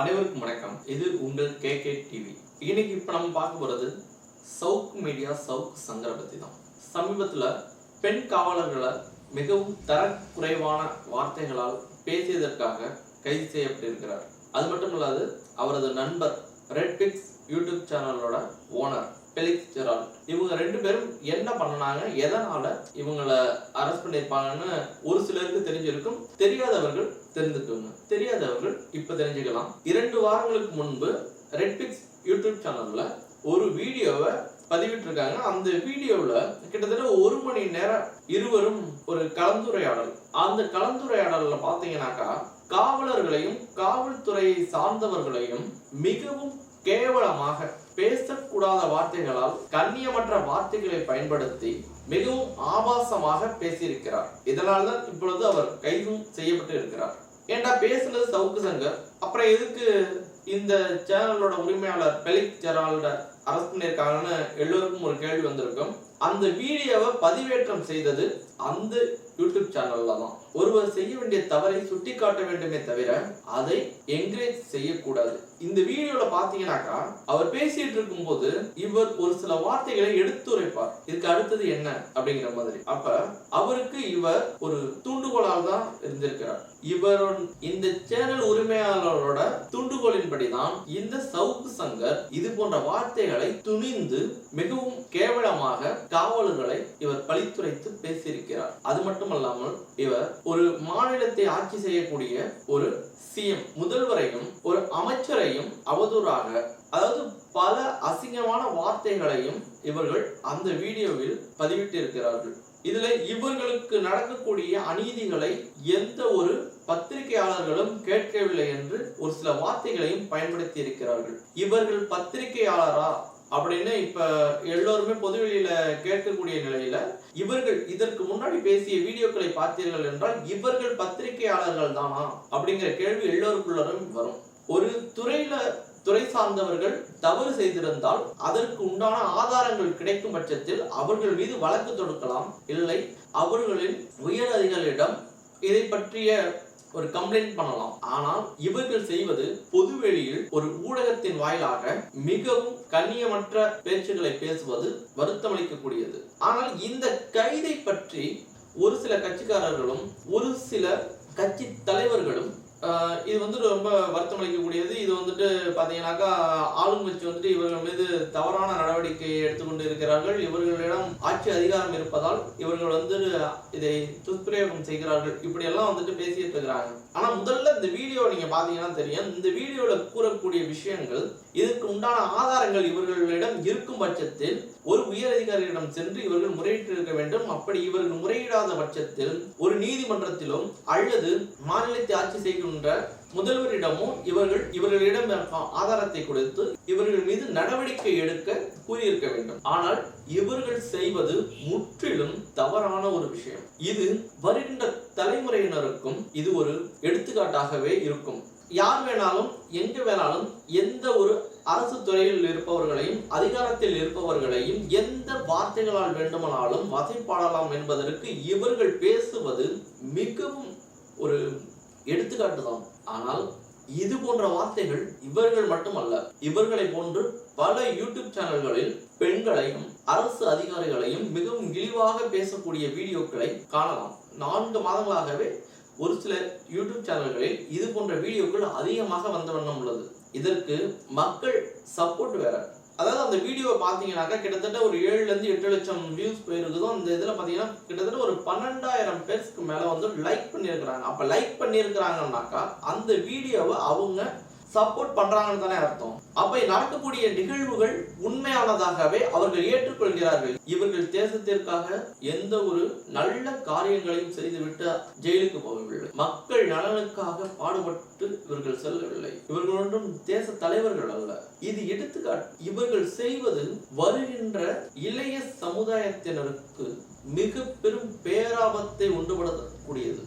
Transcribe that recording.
அனைவருக்கும் வணக்கம். இது உங்கள் கே கே டிவி. இன்னைக்கு இப்போ நம்ம பார்க்க போகிறது சவுக் மீடியா சவுக் சங்கரை பற்றி தான். சமீபத்தில் பெண் காவலர்களை மிகவும் தரக்குறைவான வார்த்தைகளால் பேசியதற்காக கைது செய்யப்பட்டிருக்கிறார். அது மட்டும் இல்லாது அவரது நண்பர் ரெட் பிக்ஸ் யூடியூப் சேனலோட ஓனர் பெலிக்ஸ் ஜெரால்ட். இவங்க ரெண்டு பேரும் என்ன பண்ணனாங்க எதனால இவங்களை அரெஸ்ட் பண்ணியிருப்பாங்கன்னு ஒரு சிலருக்கு தெரிஞ்சிருக்கும். தெரியாதவர்கள் தெரிஞ்சுக்கோங்க. தெரியாதவர்கள் இப்ப தெரிஞ்சுக்கலாம். இரண்டு வாரங்களுக்கு முன்பு ரெட்பிக்ஸ் யூடியூப் சேனல்ல ஒரு வீடியோவை பதிவிட்டிருக்காங்க. அந்த வீடியோவில் கிட்டத்தட்ட ஒரு மணி நேரம் இருவரும் ஒரு கலந்துரையாடல். அந்த கலந்துரையாடலில் பார்த்தீங்கன்னாக்கா காவலர்களையும் காவல்துறையை சார்ந்தவர்களையும் மிகவும் கேவலமாக பேசக்கூடாத வார்த்தைகளால் கண்ணியமற்ற வார்த்தைகளை பயன்படுத்தி மிகவும் ஆபாசமாக பேசியிருக்கிறார். இதனால் தான் இப்பொழுது அவர் கைதும் செய்யப்பட்டு இருக்கிறார். ஏண்டா பேசுனது சவுக்கு சங்கர்? அப்புறம் எதுக்கு இந்த சேனலோட உரிமையாளர் பெலிக் ஜெரால்ட அரசு பண்ணியிருக்காங்கன்னு எல்லோருக்கும் ஒரு கேள்வி வந்திருக்கும். அந்த வீடியோவை பதிவேற்றம் செய்தது அந்த யூடியூப் சேனல்ல தான் ஒருவர் செய்ய வேண்டிய தவறை சுட்டி காட்ட வேண்டுமே தவிர அதை என்கரேஜ் செய்யக்கூடாது. இந்த வீடியோல பாத்தீங்கன்னாக்கா அவர் பேசிட்டு இருக்கும்போது இவர் ஒரு சில வார்த்தைகளை எடுத்துரைப்பார். இதுக்கு அடுத்தது என்ன? அப்படிங்கிற மாதிரி. அப்ப அவருக்கு இவர் ஒரு தூண்டுகோலால் தான் இருந்திருக்கிறார். இவர் இந்த சேனல் உரிமையாளரோட துண்டுகோலின்படிதான் இந்த சவுக்கு சங்கர் இது போன்ற வார்த்தைகளை துணிந்து மிகவும் கேவலமாக காவலர்களை இவர் பழித்துரைத்து பேசியிருக்கிறார். அது மட்டுமல்லாமல் இவர் ஒரு மாநிலத்தை ஆட்சி செய்யக்கூடிய ஒரு சிஎம் முதல்வரையும் ஒரு அமைச்சரையும் அவதூறாக அதாவது பல அசிங்கமான வார்த்தைகளையும் இவர்கள் அந்த வீடியோவில் பதிவிட்டிருக்கிறார்கள். இதுல இவர்களுக்கு நடக்கக்கூடிய அநீதிகளை எந்த ஒரு பத்திரிகையாளர்களும் கேட்கவில்லை என்று ஒரு சில வார்த்தைகளையும் பயன்படுத்தி இருக்கிறார்கள் இவர்கள் பத்திரிகையாளரா? அப்படின்னு இப்ப எல்லோருமே பொதுவெளியில கேட்கக்கூடிய நிலையில இவர்கள் இதற்கு முன்னாடி பேசிய வீடியோக்களை பார்த்தீர்கள் என்றால் இவர்கள் பத்திரிகையாளர்கள் தானா? அப்படிங்கிற கேள்வி எல்லோருக்குள்ளரும் வரும். ஒரு துறையில துறை சார்ந்தவர்கள் தவறு செய்திருந்தால் அதற்கு உண்டான ஆதாரங்கள் கிடைக்கும் பட்சத்தில் அவர்கள் மீது வழக்கு தொடுக்கலாம். இல்லை அவர்களின் உயர் அதிகாரிகளிடம் இதை பற்றிய ஒரு கம்ப்ளைண்ட் பண்ணலாம். ஆனால் இவர்கள் செய்வது பொதுவெளியில் ஒரு ஊடகத்தின் வாயிலாக மிகவும் கண்ணியமற்ற பேச்சுகளை பேசுவது வருத்தமளிக்கக்கூடியது. ஆனால் இந்த கைதை பற்றி ஒரு சில கட்சிக்காரர்களும் ஒரு சில கட்சி தலைவர்களும் இது வந்துட்டு ரொம்ப வருத்தம் அளிக்கக்கூடியது. இது வந்துட்டு பார்த்தீங்கன்னாக்கா ஆளுங்கட்சி வந்துட்டு இவர்கள் மீது தவறான நடவடிக்கை எடுத்துக்கொண்டு இருக்கிறார்கள் இவர்களிடம் ஆட்சி அதிகாரம் இருப்பதால் இவர்கள் வந்து இதை துஷ்பிரயோகம் செய்கிறார்கள். இப்படி எல்லாம் வந்துட்டு பேசிட்டு இருக்கிறாங்க. ஆனா முதல்ல இந்த வீடியோ நீங்க பாத்தீங்கன்னா தெரியும். இந்த வீடியோல கூறக்கூடிய விஷயங்கள் இதுக்கு உண்டான ஆதாரங்கள் இவர்களிடம் இருக்கும் பட்சத்தில் ஒரு உயர் அதிகாரியிடம் சென்று இவர்கள் முறையிட்டு இருக்க வேண்டும். அப்படி இவர்கள் முறையிடாத பட்சத்தில் ஒரு நீதிமன்றத்திலும் அல்லது மாநிலத்தை ஆட்சி செய்கின்ற முதல்வரிடமும் இவர்கள் இவர்களிடம் ஆதாரத்தை கொடுத்து இவர்கள் மீது நடவடிக்கை எடுக்க கூறியிருக்க வேண்டும். ஆனால் இவர்கள் செய்வது முற்றிலும் தவறான ஒரு விஷயம். இது வருகின்ற தலைமுறையினருக்கும் இது ஒரு எடுத்துக்காட்டாகவே இருக்கும். யார் வேணாலும் எங்க வேணாலும் எந்த ஒரு அரசு துறையில் இருப்பவர்களையும் அதிகாரத்தில் இருப்பவர்களையும் எந்த வார்த்தைகளால் வேண்டுமானாலும் வசைப்பாடலாம் என்பதற்கு இவர்கள் பேசுவது மிகவும் ஒரு எடுத்துக்காட்டு தான் ஆனால் இது போன்ற வார்த்தைகள் இவர்கள் மட்டுமல்ல இவர்களை போன்று பல யூடியூப் சேனல்களில் பெண்களையும் அரசு அதிகாரிகளையும் மிகவும் இழிவாக பேசக்கூடிய வீடியோக்களை காணலாம். நான்கு மாதங்களாகவே ஒரு சில யூடியூப் சேனல்களில் இது போன்ற வீடியோக்கள் அதிகமாக வந்த வண்ணம் உள்ளது. இதற்கு மக்கள் சப்போர்ட் வேற. அதாவது அந்த வீடியோவை பார்த்தீங்கன்னாக்கா கிட்டத்தட்ட ஒரு ஏழுலேருந்து எட்டு லட்சம் வியூஸ் போயிருக்குதோ அந்த இதில் பார்த்தீங்கன்னா கிட்டத்தட்ட ஒரு பன்னெண்டாயிரம் பேருக்கு மேலே வந்து லைக் பண்ணியிருக்கிறாங்க. அப்போ லைக் பண்ணியிருக்கிறாங்கன்னாக்கா அந்த வீடியோவை அவங்க சப்போர்ட் பண்றாங்கன்னு தானே அர்த்தம். அப்ப நடக்கக்கூடிய நிகழ்வுகள் உண்மையானதாகவே அவர்கள் ஏற்றுக்கொள்கிறார்கள். இவர்கள் தேசத்திற்காக எந்த ஒரு நல்ல காரியங்களையும் செய்துவிட்டு ஜெயிலுக்கு போகவில்லை. மக்கள் நலனுக்காக பாடுபட்டு இவர்கள் செல்லவில்லை. இவர்கள் ஒன்றும் தேச தலைவர்கள் அல்ல. இது எடுத்துக்காட்டு. இவர்கள் செய்வது வருகின்ற இளைய சமுதாயத்தினருக்கு மிக பெரும் பேராபத்தை உண்டுபடக்கூடியது.